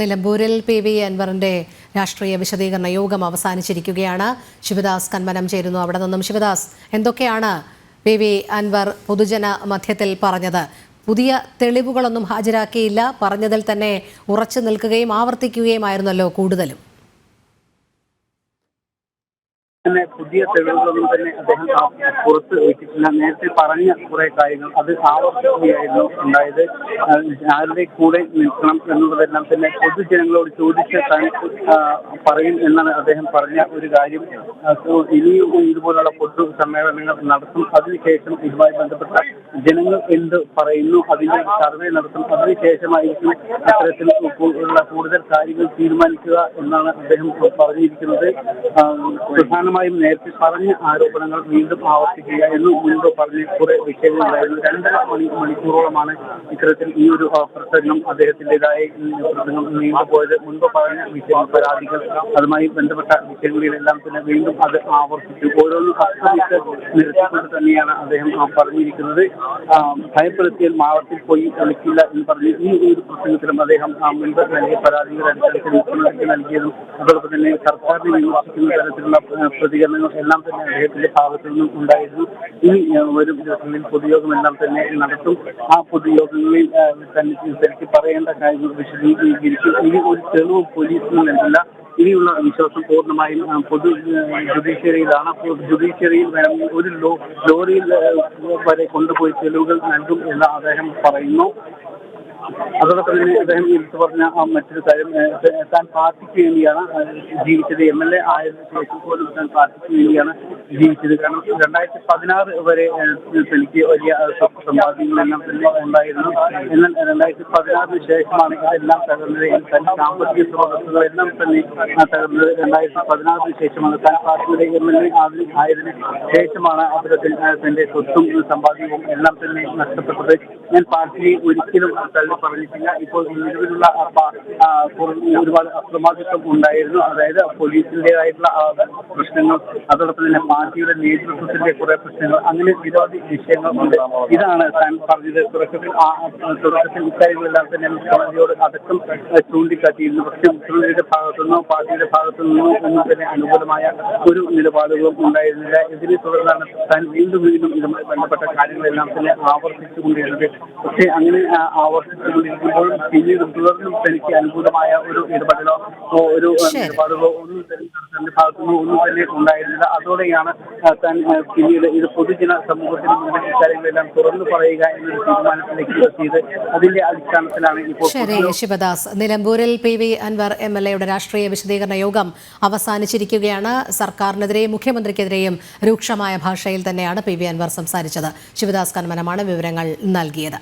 നിലമ്പൂരിൽ P V അൻവറിന്റെ രാഷ്ട്രീയ വിശദീകരണ യോഗം അവസാനിച്ചിരിക്കുകയാണ്. ശിവദാസ് കന്മനം ചേരുന്നു അവിടെ നിന്നും. ശിവദാസ് എന്തൊക്കെയാണ് പി വി അൻവർ പൊതുജന മധ്യത്തിൽ പറഞ്ഞത്? പുതിയ തെളിവുകളൊന്നും ഹാജരാക്കിയില്ല. പറഞ്ഞതിൽ തന്നെ ഉറച്ചു നിൽക്കുകയും ആവർത്തിക്കുകയുമായിരുന്നല്ലോ കൂടുതലും. തന്നെ പുതിയ തെളിവുകളൊന്നും തന്നെ അദ്ദേഹം പുറത്ത് വെച്ചിട്ടില്ല നേരത്തെ പറഞ്ഞ കുറെ കാര്യങ്ങൾ. അത് ആവർത്തിക്കുകയായിരുന്നു ഉണ്ടായത്. ആരുടെ കൂടെ നിൽക്കണം എന്നുള്ളതെല്ലാം തന്നെ പൊതുജനങ്ങളോട് ചോദിച്ച് താൻ പറയും എന്നാണ് അദ്ദേഹം പറഞ്ഞ ഒരു കാര്യം. ഇനിയും ഇതുപോലുള്ള പൊതു സമ്മേളനങ്ങൾ നടത്തും. അതിനുശേഷം ഇതുമായി ബന്ധപ്പെട്ട ജനങ്ങൾ എന്ത് പറയുന്നു അതിന്റെ സർവേ നടത്തും അതിനുശേഷമായിരിക്കും അത്തരത്തിൽ കൂടുതൽ കാര്യങ്ങൾ തീരുമാനിക്കുക എന്നാണ് അദ്ദേഹം പറഞ്ഞിരിക്കുന്നത്. പ്രധാനമായും നേരത്തെ പറഞ്ഞ ആരോപണങ്ങൾ വീണ്ടും ആവർത്തിക്കുക എന്ന് മുൻപ് പറഞ്ഞ കുറെ വിഷയങ്ങളുണ്ടായിരുന്നു. രണ്ടര മണി മണിക്കൂറോളമാണ് ഇത്തരത്തിൽ ഈ ഒരു പ്രസംഗം അദ്ദേഹത്തിന്റെതായ ഈ പ്രസംഗം നീണ്ടുപോയത്. മുൻപ് പറഞ്ഞ വിഷയങ്ങൾ പരാതികൾ അതുമായി ബന്ധപ്പെട്ട വിഷയങ്ങളിലെല്ലാം തന്നെ വീണ്ടും അത് ആവർത്തിച്ചു. ഓരോന്നും അസ്തമിച്ച് നിരത്തിക്കൊണ്ട് തന്നെയാണ് അദ്ദേഹം പറഞ്ഞിരിക്കുന്നത്. ഭയപ്പെടുത്തിയാൽ മാവത്തിൽ പോയി ഒളിക്കില്ല എന്ന് പറഞ്ഞ് ഈ ഒരു പ്രസംഗത്തിലും അദ്ദേഹം മുൻപ് നൽകിയ പരാതികളുടെ അടിസ്ഥാനത്തിൽ മുഖ്യമന്ത്രിക്ക് നൽകിയതും അതോടൊപ്പം തന്നെ സർക്കാരിനെ വിമർശിക്കുന്ന തരത്തിലുള്ള പ്രതികരണങ്ങൾ എല്ലാം തന്നെ അദ്ദേഹത്തിന്റെ ഭാഗത്തു നിന്നും ഉണ്ടായിരുന്നു. ഇനി ഒരു ദിവസങ്ങളിൽ പൊതുയോഗം എല്ലാം തന്നെ നടത്തും. ആ പൊതുയോഗങ്ങളിൽ തന്നെ തനിക്ക് പറയേണ്ട കാര്യങ്ങൾ വിശദീകരിക്കും. ഇനി ഒരു തെളിവും പോലീസിന് നൽകില്ല. ഇനിയുള്ള വിശ്വാസം പൂർണമായും പൊതു ജുഡീഷ്യറിയിലാണ്. ജുഡീഷ്യറിയിൽ ഒരു ലോറിയിൽ വരെ കൊണ്ടുപോയി തെളിവുകൾ നൽകും എന്ന് അദ്ദേഹം പറയുന്നു. അതോടൊപ്പം തന്നെ അദ്ദേഹം എടുത്തു പറഞ്ഞ ആ മറ്റൊരു കാര്യം താൻ പാർട്ടിക്ക് വേണ്ടിയാണ് ജീവിച്ചത്. എം എൽ എ ആയതിനു ശേഷം പോലും താൻ പാർട്ടിക്ക് വേണ്ടിയാണ് ജീവിച്ചത്. കാരണം രണ്ടായിരത്തി പതിനാറ് വരെ തനിക്ക് വലിയ സമ്പാദ്യങ്ങളെല്ലാം തന്നെ ഉണ്ടായിരുന്നു. എന്നാൽ രണ്ടായിരത്തി പതിനാറിന് ശേഷമാണ് ഇതെല്ലാം തകർന്നത്. തന്റെ സാമ്പത്തിക സ്രോതസ്സുകളെല്ലാം തന്നെ തകർന്നത്. രണ്ടായിരത്തി പതിനാറിന് ശേഷമാണ് താൻ പാർട്ടിയുടെ എം എൽ എ ആയതിനു ശേഷമാണ് അദ്ദേഹത്തിൽ തന്റെ സ്വത്തും സമ്പാദ്യവും എല്ലാം തന്നെ നഷ്ടപ്പെട്ടത്. ഞാൻ പാർട്ടിയെ ഒരിക്കലും തള്ളി പറഞ്ഞിട്ടില്ല ഇപ്പോൾ നിലവിലുള്ള ഒരുപാട് അപ്രമാദിത്വം ഉണ്ടായിരുന്നു. അതായത് പോലീസിന്റേതായിട്ടുള്ള പ്രശ്നങ്ങൾ അതോടൊപ്പം തന്നെ പാർട്ടിയുടെ നേതൃത്വത്തിന്റെ കുറെ പ്രശ്നങ്ങൾ അങ്ങനെ നിരവധി വിഷയങ്ങൾ ഉണ്ട്. ഇതാണ് താൻ പറഞ്ഞത്. തുടക്കത്തിൽ തുടക്കത്തിൽ ഇക്കാര്യങ്ങളെല്ലാം തന്നെ മുഖ്യമന്ത്രിയോട് അടക്കം ചൂണ്ടിക്കാട്ടിയിരുന്നു. പക്ഷേ മുഖ്യമന്ത്രിയുടെ ഭാഗത്തു നിന്നോ പാർട്ടിയുടെ ഭാഗത്തു നിന്നോ ഒന്നും തന്നെ അനുകൂലമായ ഒരു നിലപാടുകളും ഉണ്ടായിരുന്നില്ല. ഇതിനെ തുടർന്നാണ് താൻ വീണ്ടും വീണ്ടും ഇതുമായി ബന്ധപ്പെട്ട കാര്യങ്ങളെല്ലാം തന്നെ ആവർത്തിച്ചുകൊണ്ടിരുന്നത്. പക്ഷേ അങ്ങനെ ആ, ആവർത്തിച്ചുകൊണ്ടിരിക്കുമ്പോഴും പിന്നീട് തുടർന്നും തനിക്ക് അനുകൂലമായ ഒരു ഇടപെടലോ ഒരു ഇടപാടുകളോ നിലപാടുകളോ ഒന്നും തന്നെ തന്റെ ഭാഗത്തു നിന്ന് ഒന്നും തന്നെ ഉണ്ടായിരുന്നില്ല. അതോടെയാണ് താൻ പിന്നീട് ഇത് പൊതുജന സമൂഹത്തിന് മുമ്പിൽ ഇക്കാര്യങ്ങളെല്ലാം തുറന്നു പറയുക എന്നൊരു തീരുമാനത്തിലേക്ക് എത്തിയത് അതിന്റെ അടിസ്ഥാനത്തിലാണ് ഇപ്പോൾ ശരി ശിവദാസ്. നിലമ്പൂരിൽ P V Anvar M L എയുടെ രാഷ്ട്രീയ വിശദീകരണ യോഗം അവസാനിച്ചിരിക്കുകയാണ്. സർക്കാരിനെതിരെയും മുഖ്യമന്ത്രിക്കെതിരെയും രൂക്ഷമായ ഭാഷയിൽ തന്നെയാണ് പി വി അൻവർ സംസാരിച്ചത്. ശിവദാസ് കന്മനമാണ് വിവരങ്ങൾ നൽകിയത്.